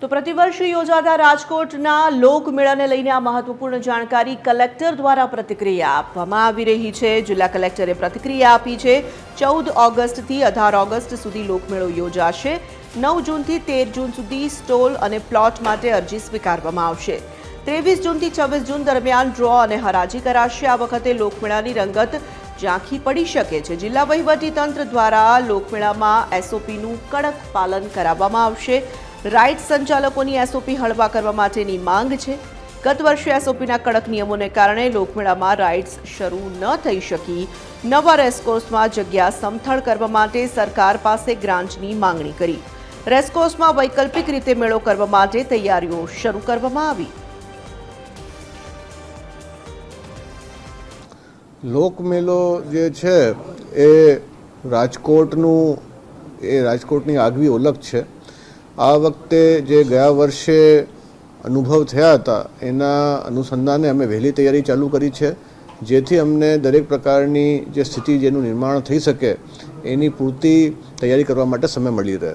પ્રતિવર્ષ યોજાતા રાજકોટના લોકમેળાને લઈને આ મહત્વપૂર્ણ જાણકારી કલેક્ટર દ્વારા પ્રતિક્રિયા આપવામાં આવી રહી છે. જિલ્લા કલેક્ટરે પ્રતિક્રિયા આપી છે, ચૌદ ઓગસ્ટથી અઢાર ઓગસ્ટ સુધી લોકમેળો યોજાશે. નવ જૂનથી તેર જૂન સુધી સ્ટોલ અને પ્લોટ માટે અરજી સ્વીકારવામાં આવશે. ત્રેવીસ જૂનથી છવ્વીસ જૂન દરમિયાન ડ્રો અને હરાજી કરાશે. આ વખતે લોકમેળાની રંગત ઝાંખી પડી શકે છે. જિલ્લા વહીવટી તંત્ર દ્વારા લોકમેળામાં એસઓપીનું કડક પાલન કરાવવામાં આવશે. રાઇડ સંચાલકોની એસઓપી હળવા કરવા માટેની માંગ છે. ગત વર્ષે એસઓપીના કડક નિયમોને કારણે લોકમેળામાં રાઇડ્સ શરૂ ન થઈ શકી. નવા રેસકોર્સમાં જગ્યા સમથળ કરવા માટે સરકાર પાસે ગ્રાન્ટની માંગણી કરી. રેસકોર્સમાં વૈકલ્પિક રીતે મેળો કરવા માટે તૈયારીઓ શરૂ કરવામાં આવી. લોકમેળો જે છે, એ રાજકોટનું, એ રાજકોટની આગવી ઓળખ છે. આ વખતે જે ગયા વર્ષે અનુભવ થયા હતા એના અનુસંધાને અમે વહેલી તૈયારી ચાલુ કરી છે જેથી અમને દરેક પ્રકારની જે સ્થિતિ જેનું નિર્માણ થઈ શકે એની પૂરતી તૈયારી કરવા માટે સમય મળી રહે.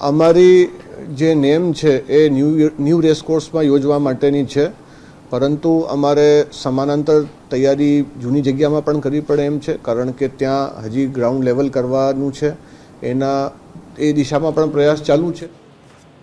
અમારી જે નેમ છે એ ન્યૂ ન્યૂ રેસકોર્સમાં યોજવા માટેની છે. પરંતુ અમારે સમાનાંતર તૈયારી જૂની જગ્યામાં પણ કરવી પડે એમ છે, કારણ કે ત્યાં હજી ગ્રાઉન્ડ લેવલ કરવાનું છે. એના, એ દિશામાં પણ પ્રયાસ ચાલુ છે.